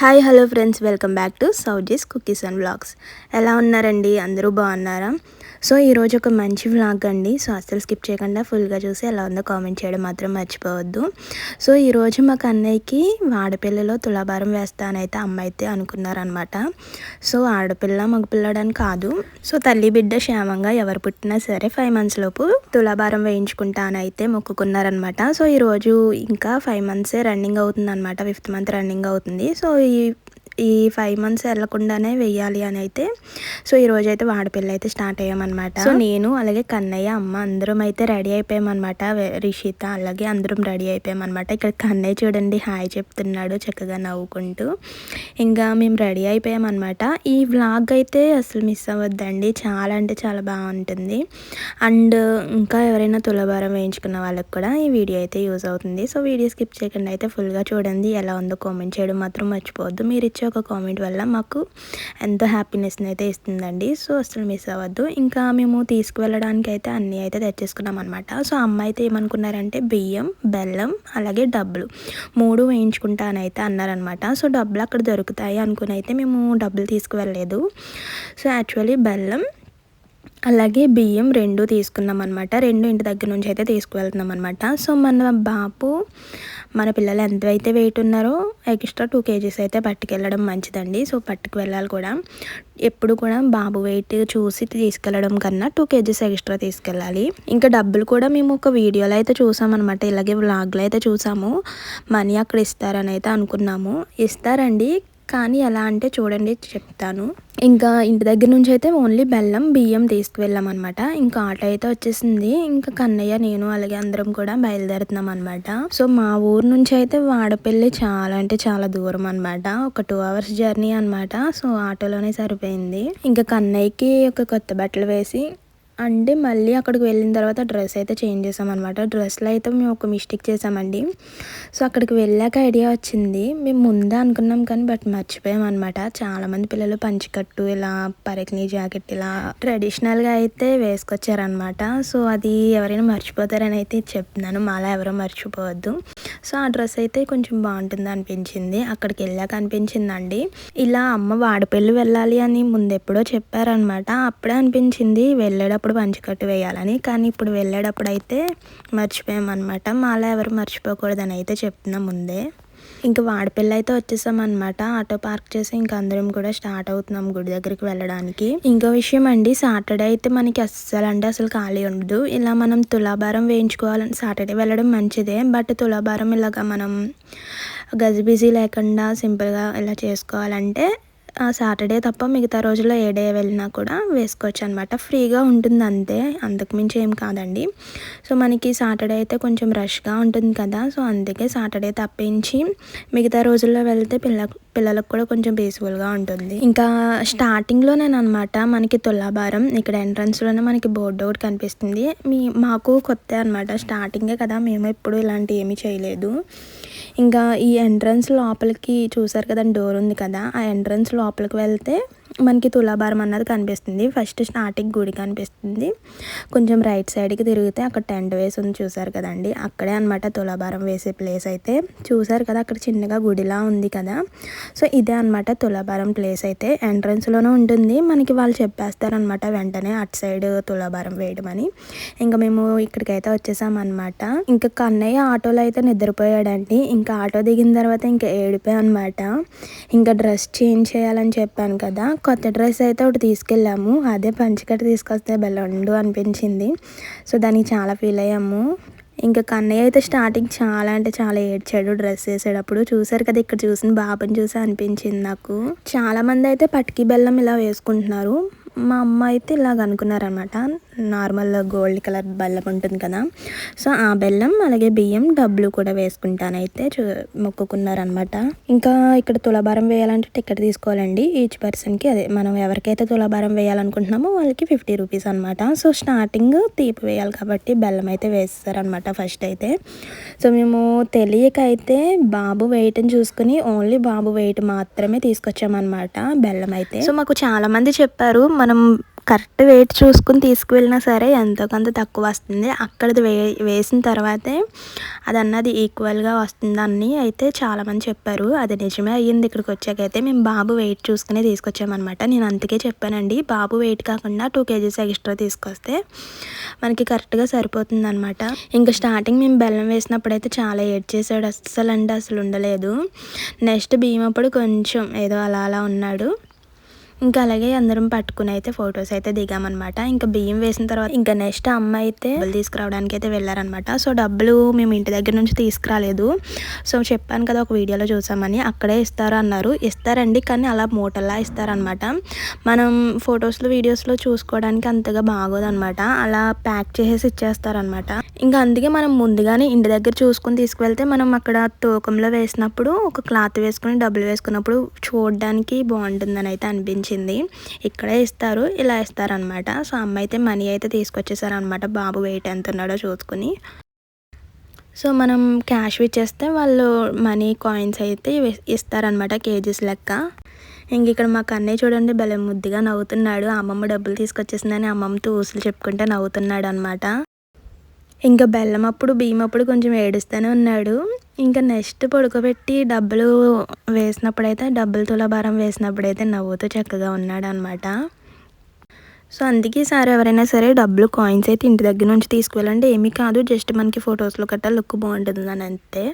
Hi hello friends welcome back to Souji's cookies and blogs ఎలా ఉన్నారండి? అందరూ బాగున్నారా? సో ఈరోజు ఒక మంచి వ్లాగ్ అండి. సో అస్సలు స్కిప్ చేయకుండా ఫుల్గా చూసి ఎలా ఉందో కామెంట్ చేయడం మాత్రం మర్చిపోవద్దు. సో ఈరోజు మాకు అన్నయ్యకి ఆడపిల్లలో తులాభారం వేస్తానైతే అమ్మ అయితే అనుకున్నారనమాట సో ఆడపిల్ల మగపిల్లడని కాదు. సో తల్లి బిడ్డ క్షేమంగా ఎవరు పుట్టినా సరే ఫైవ్ మంత్స్ లోపు తులాభారం వేయించుకుంటానైతే మొక్కుకున్నారనమాట సో ఈరోజు ఇంకా ఫైవ్ మంత్సే రన్నింగ్ అవుతుంది అనమాట ఫిఫ్త్ మంత్ రన్నింగ్ అవుతుంది. సో ఈ ఈ ఫైవ్ మంత్స్ వెళ్ళకుండానే వెయ్యాలి అని అయితే. సో ఈ రోజు అయితే వాడపిల్ల అయితే స్టార్ట్ అయ్యామన్నమాట. సో నేను అలాగే కన్నయ్య అమ్మ అందరం అయితే రెడీ అయిపోయామన్నమాట. రిషిత అలాగే అందరం రెడీ అయిపోయామన్నమాట. ఇక్కడ కన్నయ్య చూడండి హాయ్ చెప్తున్నాడు చక్కగా నవ్వుకుంటూ. ఇంకా మేము రెడీ అయిపోయామన్నమాట. ఈ వ్లాగ్ అయితే అసలు మిస్ అవ్వద్దండి. చాలా అంటే చాలా బాగుంటుంది. అండ్ ఇంకా ఎవరైనా తులభారం వేయించుకున్న వాళ్ళకి కూడా ఈ వీడియో అయితే యూజ్ అవుతుంది. సో వీడియో స్కిప్ చేయకుండా అయితే ఫుల్గా చూడండి. ఎలా ఉందో కామెంట్ చేయడం మాత్రం మర్చిపోవద్దు. మీరు ఇచ్చే ఒక కామెంట్ వల్ల మాకు ఎంతో హ్యాపీనెస్ని అయితే ఇస్తుందండి. సో అసలు మిస్ అవ్వద్దు. ఇంకా మేము తీసుకువెళ్ళడానికి అయితే అన్నీ అయితే తెచ్చేసుకున్నాం అనమాట సో అమ్మ అయితే ఏమనుకున్నారంటే బియ్యం బెల్లం అలాగే డబ్బులు మూడు వేయించుకుంటానైతే అన్నారనమాట సో డబ్బులు అక్కడ దొరుకుతాయి అనుకుని అయితే మేము డబ్బులు తీసుకువెళ్ళలేదు. సో యాక్చువల్లీ బెల్లం అలాగే బియ్యం రెండు తీసుకున్నాం అనమాట రెండు ఇంటి దగ్గర నుంచి అయితే తీసుకువెళ్తున్నాం అనమాట సో మన బాపు మన పిల్లలు ఎంతైతే వెయిట్ ఉన్నారో ఎక్స్ట్రా టూ కేజీస్ అయితే పట్టుకెళ్ళడం మంచిదండి. సో పట్టుకు వెళ్ళాలి కూడా. ఎప్పుడు కూడా బాబు వెయిట్ చూసి తీసుకెళ్ళడం కన్నా టూ కేజీస్ ఎక్స్ట్రా తీసుకెళ్ళాలి. ఇంకా డబ్బులు కూడా మేము ఒక వీడియోలో అయితే చూసామన్నమాట. ఇలాగే వ్లాగ్లో అయితే చూసాము. మనీ అక్కడ ఇస్తారని అయితే అనుకున్నాము. ఇస్తారండి. కానీ ఎలా అంటే చూడండి చెప్తాను. ఇంకా ఇంటి దగ్గర నుంచి అయితే ఓన్లీ బెల్లం బియ్యం తీసుకువెళ్ళాం అనమాట ఇంకా ఆటో అయితే వచ్చేసింది. ఇంకా కన్నయ్య నేను అలాగే అందరం కూడా బయలుదేరుతున్నాం అనమాట సో మా ఊరు నుంచి అయితే వాడపల్లి చాలా అంటే చాలా దూరం అనమాట ఒక టూ అవర్స్ జర్నీ అనమాట సో ఆటోలోనే సరిపోయింది. ఇంకా కన్నయ్యకి ఒక కొత్త బట్టలు వేసి అంటే మళ్ళీ అక్కడికి వెళ్ళిన తర్వాత డ్రెస్ అయితే చేంజ్ చేసామన్నమాట. డ్రెస్లో అయితే మేము ఒక మిస్టేక్ చేసామండి. సో అక్కడికి వెళ్ళాక ఐడియా వచ్చింది. మేము ముందే అనుకున్నాం కానీ బట్ మర్చిపోయామన్నమాట. చాలామంది పిల్లలు పంచికట్టు ఇలా పరకిని జాకెట్ ఇలా ట్రెడిషనల్గా అయితే వేసుకొచ్చారనమాట సో అది ఎవరైనా మర్చిపోతారని అయితే చెప్తున్నాను. మాలా ఎవరో మర్చిపోవద్దు. సో ఆ డ్రెస్ అయితే కొంచెం బాగుంటుంది అనిపించింది. అక్కడికి వెళ్ళాక అనిపించిందండి. ఇలా అమ్మ వాడపెళ్ళి వెళ్ళాలి అని ముందు ఎప్పుడో చెప్పారనమాట అప్పుడే అనిపించింది. వెళ్ళేటప్పుడు పంచికట్టు వేయాలని. కానీ ఇప్పుడు వెళ్ళేటప్పుడు అయితే మర్చిపోయామన్నమాట. మాలా ఎవరు మర్చిపోకూడదని అయితే చెప్తున్నాం ముందే. ఇంకా వాడపిల్ల అయితే వచ్చేసామన్నమాట. ఆటో పార్క్ చేసి ఇంకా అందరం కూడా స్టార్ట్ అవుతున్నాం గుడి దగ్గరికి వెళ్ళడానికి. ఇంకో విషయం అండి సాటర్డే అయితే మనకి అస్సలు అంటే అసలు ఖాళీ ఉండదు. ఇలా మనం తులాభారం వేయించుకోవాలని సాటర్డే వెళ్ళడం మంచిదే. బట్ తులాభారం ఇలాగా మనం గజిబిజీ లేకుండా సింపుల్గా ఇలా చేసుకోవాలంటే ఆ సాటర్డే తప్ప మిగతా రోజుల్లో ఏ డే వెళ్ళినా కూడా వేసుకోవచ్చు అనమాట ఫ్రీగా ఉంటుంది అంతే. అంతకుమించి ఏం కాదండి. సో మనకి సాటర్డే అయితే కొంచెం రష్గా ఉంటుంది కదా. సో అందుకే సాటర్డే తప్పించి మిగతా రోజుల్లో వెళ్తే పిల్ల పిల్లలకు కూడా కొంచెం పీస్ఫుల్గా ఉంటుంది. ఇంకా స్టార్టింగ్లో నేను అనమాట మనకి తులాభారం. ఇక్కడ ఎంట్రన్స్లోనే మనకి బోర్డు ఒకటి కనిపిస్తుంది. మీ మాకు కొత్త అనమాట స్టార్టింగే కదా. మేము ఎప్పుడు ఇలాంటి ఏమీ చేయలేదు. ఇంకా ఈ ఎంట్రన్స్ లోపలికి చూసారు కదా డోర్ ఉంది కదా. ఆ ఎంట్రన్స్ లోపలికి వెళ్తే మనకి తులాభారం అన్నది కనిపిస్తుంది. ఫస్ట్ స్టార్టింగ్ గుడి కనిపిస్తుంది. కొంచెం రైట్ సైడ్కి తిరిగితే అక్కడ టెంట్ వేసి ఉంది చూసారు కదండి. అక్కడే అనమాట తులాభారం వేసే ప్లేస్ అయితే. చూసారు కదా అక్కడ చిన్నగా గుడిలా ఉంది కదా. సో ఇదే అనమాట తులాభారం ప్లేస్ అయితే. ఎంట్రన్స్లోనే ఉంటుంది. మనకి వాళ్ళు చెప్పేస్తారనమాట వెంటనే అటు సైడ్ తులాభారం వేయడం అని. ఇంకా మేము ఇక్కడికైతే వచ్చేసామన్నమాట ఇంకా కన్నయ్య ఆటోలో అయితే నిద్రపోయాడండి. ఇంకా ఆటో దిగిన తర్వాత ఇంకా ఏడిపోయా అనమాట ఇంకా డ్రెస్ చేంజ్ చేయాలని చెప్పాను కదా. కొత్త డ్రెస్ అయితే ఒకటి తీసుకెళ్ళాము. అదే పంచకట్ట తీసుకొస్తే బెల్లండు అనిపించింది. సో దానికి చాలా ఫీల్ అయ్యాము. ఇంకా కన్నయ్య అయితే స్టార్టింగ్ చాలా అంటే చాలా ఏడ్చాడు డ్రెస్ వేసేటప్పుడు. చూసారు కదా ఇక్కడ చూసిన బాబుని చూసి అనిపించింది నాకు. చాలామంది అయితే పటికి బెల్లం ఇలా వేసుకుంటున్నారు. మా అమ్మ అయితే ఇలాగ అనుకున్నారనమాట. నార్మల్ గోల్డ్ కలర్ బెల్లం ఉంటుంది కదా. సో ఆ బెల్లం అలాగే బియ్యం డబ్బులు కూడా వేసుకుంటానైతే చూ మొక్కుకున్నారనమాట. ఇంకా ఇక్కడ తులాభారం వేయాలంటే టికెట్ తీసుకోవాలండి. ఈచ్ పర్సన్కి అదే మనం ఎవరికైతే తులాభారం వేయాలనుకుంటున్నామో వాళ్ళకి ఫిఫ్టీ రూపీస్ అనమాట. సో స్టార్టింగ్ తీపి వేయాలి కాబట్టి బెల్లం అయితే వేస్తారనమాట ఫస్ట్ అయితే. సో మేము తెలియక అయితే బాబు వెయిట్ని చూసుకుని ఓన్లీ బాబు వెయిట్ మాత్రమే తీసుకొచ్చామన్నమాట బెల్లం అయితే. సో మాకు చాలామంది చెప్పారు మన మనం కరెక్ట్ వెయిట్ చూసుకుని తీసుకువెళ్ళినా సరే ఎంతో కొంత తక్కువ వస్తుంది. అక్కడిది వే వేసిన తర్వాతే అది అన్నది ఈక్వల్గా వస్తుందని అయితే చాలామంది చెప్పారు. అది నిజమే అయ్యింది. ఇక్కడికి వచ్చాకైతే మేము బాబు వెయిట్ చూసుకునే తీసుకొచ్చామన్నమాట. నేను అందుకే చెప్పానండి. బాబు వెయిట్ కాకుండా టూ కేజీస్ ఎక్స్ట్రా తీసుకొస్తే మనకి కరెక్ట్గా సరిపోతుంది అనమాట ఇంకా స్టార్టింగ్ మేము బెల్లం వేసినప్పుడు అయితే చాలా ఏడ్ చేసాడు అస్సలు అంటే అసలు ఉండలేదు. నెక్స్ట్ బియ్యం అప్పుడు కొంచెం ఏదో అలా అలా ఉన్నాడు. ఇంకా అలాగే అందరం పట్టుకుని అయితే ఫొటోస్ అయితే దిగామన్నమాట. ఇంకా బియ్యం వేసిన తర్వాత ఇంకా నెక్స్ట్ అమ్మ అయితే డబ్బులు తీసుకురావడానికి అయితే వెళ్ళారనమాట సో డబ్బులు మేము ఇంటి దగ్గర నుంచి తీసుకురాలేదు. సో చెప్పాను కదా ఒక వీడియోలో చూసామని అక్కడే ఇస్తారు అన్నారు. ఇస్తారండి కానీ అలా మూటల్లా ఇస్తారనమాట మనం ఫొటోస్లో వీడియోస్లో చూసుకోవడానికి అంతగా బాగోదనమాట అలా ప్యాక్ చేసేసి ఇచ్చేస్తారనమాట ఇంకా అందుకే మనం ముందుగానే ఇంటి దగ్గర చూసుకొని తీసుకువెళ్తే మనం అక్కడ తూకంలో వేసినప్పుడు ఒక క్లాత్ వేసుకుని డబ్బులు వేసుకున్నప్పుడు చూడడానికి బాగుంటుందని అయితే అనిపించింది. అనిపించింది ఇక్కడే ఇస్తారు ఇలా ఇస్తారనమాట సో అమ్మ అయితే మనీ అయితే తీసుకొచ్చేసారనమాట బాబు వెయిట్ ఎంత ఉన్నాడో చూసుకుని. సో మనం క్యాష్ ఇచ్చేస్తే వాళ్ళు మనీ కాయిన్స్ అయితే ఇస్తారనమాట కేజీస్ లెక్క. ఇంక ఇక్కడ మా కన్నయ్య చూడండి భలే ముద్దుగా నవ్వుతున్నాడు. అమ్మమ్మ డబ్బులు తీసుకొచ్చేసిందని అమ్మమ్మతో ఊసులు చెప్పుకుంటే నవ్వుతున్నాడు అనమాట ఇంకా బెల్లం అప్పుడు బియ్యం అప్పుడు కొంచెం ఏడుస్తూనే ఉన్నాడు. ఇంకా నెక్స్ట్ పడుకోబెట్టి డబ్బులు వేసినప్పుడైతే డబ్బులు తులాభారం వేసినప్పుడైతే నవ్వుతూ చక్కగా ఉన్నాడు అనమాట సో అందుకే సార్ ఎవరైనా సరే డబ్బులు కాయిన్స్ అయితే ఇంటి దగ్గర నుంచి తీసుకువెళ్ళండి. ఏమీ కాదు జస్ట్ మనకి ఫొటోస్లో గట్టా లుక్ బాగుంటుంది అని అంతే.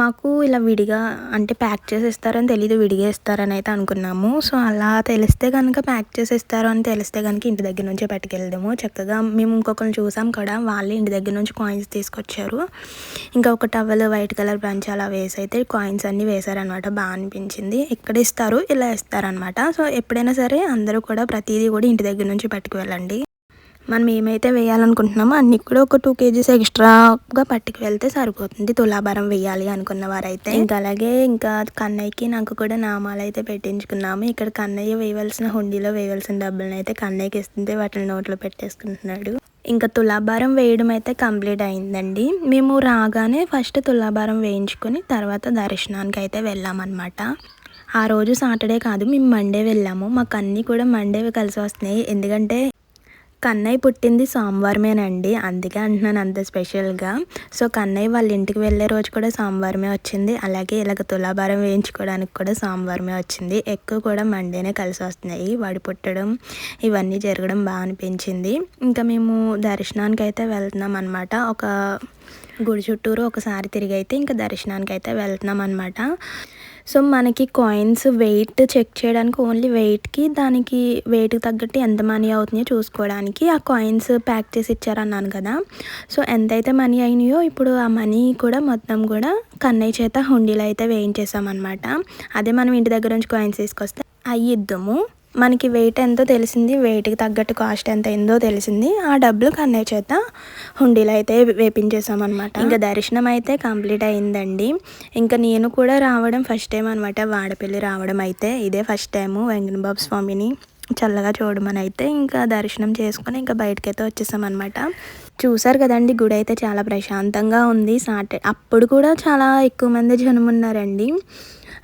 మాకు ఇలా విడిగా అంటే ప్యాక్ చేసి ఇస్తారని తెలీదు విడిగా ఇస్తారని అయితే అనుకున్నాము. సో అలా తెలిస్తే కనుక ప్యాక్ చేసి ఇస్తారు అని తెలిస్తే కనుక ఇంటి దగ్గర నుంచే పట్టుకెళ్దాము చక్కగా మేము ఇంకొకరిని చూసాం కూడా వాళ్ళే ఇంటి దగ్గర నుంచి కాయిన్స్ తీసుకొచ్చారు. ఇంకా ఒక టవల్ వైట్ కలర్ పంచ్ అలా వేసి అయితే కాయిన్స్ అన్నీ వేశారనమాట బాగా అనిపించింది. ఇక్కడ ఇస్తారు? ఇలా ఇస్తారనమాట సో ఎప్పుడైనా సరే అందరూ కూడా ప్రతిదీ కూడా ఇంటి దగ్గర నుంచి పట్టుకు వెళ్ళండి. మనం ఏమైతే వేయాలనుకుంటున్నామో అన్ని కూడా ఒక టూ కేజీస్ ఎక్స్ట్రాగా పట్టుకు వెళ్తే సరిపోతుంది. తులాభారం వేయాలి అనుకున్న వారైతే. ఇంకా అలాగే ఇంకా కన్నయ్యకి నాకు కూడా నామాలు అయితే పెట్టించుకున్నాము. ఇక్కడ కన్నయ్య వేయవలసిన హుండీలో వేయవలసిన డబ్బులను అయితే కన్నయ్యకి ఇస్తుంటే వాటిని నోట్లో పెట్టేసుకుంటున్నాడు. ఇంకా తులాభారం వేయడం అయితే కంప్లీట్ అయిందండి. మేము రాగానే ఫస్ట్ తులాభారం వేయించుకొని తర్వాత దర్శనానికి అయితే వెళ్ళామన్నమాట. ఆ రోజు సాటర్డే కాదు మేము మండే వెళ్ళాము. మాకు అన్నీ కూడా మండే కలిసి వస్తున్నాయి. ఎందుకంటే కన్నయ్య పుట్టింది సోమవారమేనండి. అందుకే అంటున్నాను అంత స్పెషల్గా. సో కన్నయ్య వాళ్ళ ఇంటికి వెళ్ళే రోజు కూడా సోమవారమే వచ్చింది. అలాగే ఇలాగ తులాభారం వేయించుకోవడానికి కూడా సోమవారమే వచ్చింది. ఎక్కువ కూడా మండేనే కలిసి వస్తున్నాయి. వాడి పుట్టడం ఇవన్నీ జరగడం బాగా అనిపించింది. ఇంకా మేము దర్శనానికి అయితే వెళ్తున్నాం అనమాట ఒక గుడి చుట్టూరు ఒకసారి తిరిగి అయితే ఇంకా దర్శనానికి అయితే వెళ్తున్నాం అనమాట సో మనకి కాయిన్స్ వెయిట్ చెక్ చేయడానికి ఓన్లీ వెయిట్కి దానికి వెయిట్కి తగ్గట్టు ఎంత మనీ అవుతున్నాయో చూసుకోవడానికి ఆ కాయిన్స్ ప్యాక్ చేసి ఇచ్చారన్నాను కదా. సో ఎంతైతే మనీ అయినాయో ఇప్పుడు ఆ మనీ కూడా మొత్తం కూడా కన్నయ్య చేత హుండీలో అయితే వేయించేసామన్నమాట. అదే మనం ఇంటి దగ్గర నుంచి కాయిన్స్ తీసుకొస్తే అయ్యిద్దాము. మనకి వెయిట్ ఎంతో తెలిసింది వెయిట్కి తగ్గట్టు కాస్ట్ ఎంత అయిందో తెలిసింది. ఆ డబ్బులు కన్నయ్య చేత హుండీలో అయితే వేపించేసామన్నమాట ఇంకా దర్శనం అయితే కంప్లీట్ అయిందండి. ఇంకా నేను కూడా రావడం ఫస్ట్ టైం అనమాట వాడపల్లి రావడం అయితే. ఇదే ఫస్ట్ టైము వెంకటబాబు స్వామిని చల్లగా చూడమని అయితే ఇంకా దర్శనం చేసుకొని ఇంకా బయటకైతే వచ్చేసామన్నమాట. చూసారు కదండి గుడి అయితే చాలా ప్రశాంతంగా ఉంది. సాటర్డే అప్పుడు కూడా చాలా ఎక్కువ మంది జనం ఉన్నారండి.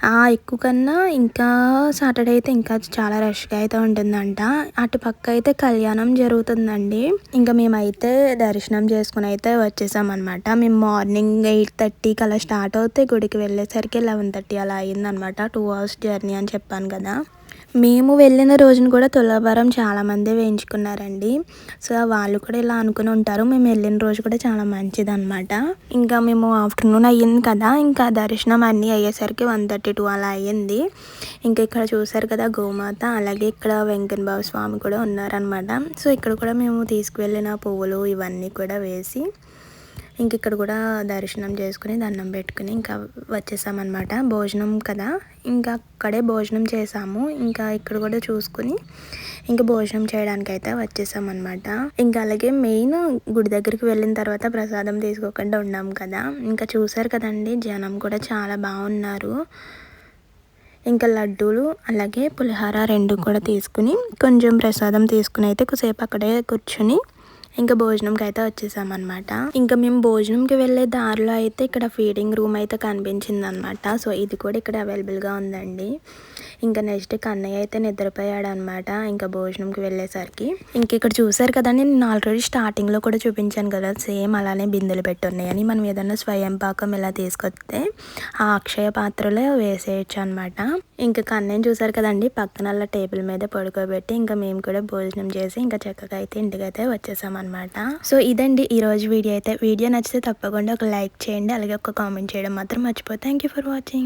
ఎక్కువ కన్నా ఇంకా సాటర్డే అయితే ఇంకా చాలా రష్గా అయితే ఉంటుందంట. అటు పక్క అయితే కళ్యాణం జరుగుతుందండి. ఇంకా మేమైతే దర్శనం చేసుకుని అయితే వచ్చేసామన్నమాట. మేము మార్నింగ్ ఎయిట్ థర్టీకి అలా స్టార్ట్ అవుతే గుడికి వెళ్ళేసరికి లెవెన్ థర్టీ అలా అయిందనమాట టూ అవర్స్ జర్నీ అని చెప్పాను కదా. మేము వెళ్ళిన రోజున కూడా తులాభారం చాలామంది వేయించుకున్నారండి. సో వాళ్ళు కూడా ఇలా అనుకుని ఉంటారు. మేము వెళ్ళిన రోజు కూడా చాలా మంచిదన్నమాట. ఇంకా మేము ఆఫ్టర్నూన్ అయ్యింది కదా ఇంకా దర్శనం అన్నీ అయ్యేసరికి వన్ థర్టీ టూ అలా అయ్యింది. ఇంకా ఇక్కడ చూసారు కదా గోమాత అలాగే ఇక్కడ వెంకన్న బాబు స్వామి కూడా ఉన్నారనమాట సో ఇక్కడ కూడా మేము తీసుకువెళ్ళిన పువ్వులు ఇవన్నీ కూడా వేసి ఇంక ఇక్కడ కూడా దర్శనం చేసుకుని దండం పెట్టుకుని ఇంకా వచ్చేసామన్నమాట. భోజనం కదా? ఇంకా అక్కడే భోజనం చేసాము. ఇంకా ఇక్కడ కూడా చూసుకుని ఇంకా భోజనం చేయడానికి అయితే వచ్చేసామన్నమాట. ఇంకా అలాగే మెయిన్ గుడి దగ్గరికి వెళ్ళిన తర్వాత ప్రసాదం తీసుకోకుండా ఉన్నాం కదా? ఇంకా చూసారు కదండి జనం కూడా చాలా బాగున్నారు. ఇంకా లడ్డూలు అలాగే పులిహార రెండు కూడా తీసుకుని కొంచెం ప్రసాదం తీసుకుని అయితే కొద్దిసేపు అక్కడే కూర్చుని ఇంకా భోజనంకి అయితే వచ్చేసామన్నమాట. ఇంకా మేము భోజనంకి వెళ్ళే దారిలో అయితే ఇక్కడ ఫీడింగ్ రూమ్ అయితే కనిపించింది అనమాట సో ఇది కూడా ఇక్కడ అవైలబుల్గా ఉందండి. ఇంకా నెక్స్ట్ కన్నయ్య అయితే నిద్రపోయాడు అనమాట ఇంకా భోజనంకి వెళ్ళేసరికి. ఇంక ఇక్కడ చూసారు కదండి నేను ఆల్రెడీ స్టార్టింగ్లో కూడా చూపించాను కదా సేమ్ అలానే బిందెలు పెట్టున్నాయని. మనం ఏదైనా స్వయం పాకం ఇలా తీసుకొస్తే ఆ అక్షయ పాత్రలో వేసేయచ్చు అనమాట ఇంకా కన్నయ్య చూసారు కదండి పక్కన అలా టేబుల్ మీద పడుకోబెట్టి ఇంకా మేము కూడా భోజనం చేసి ఇంకా చక్కగా అయితే ఇంటికైతే వచ్చేసాం అనమాట సో ఇదండి ఈ రోజు వీడియో అయితే. వీడియో నచ్చితే తప్పకుండా ఒక లైక్ చేయండి అలాగే ఒక కామెంట్ చేయడం మాత్రం మర్చిపోతే థ్యాంక్ యూ ఫర్ వాచింగ్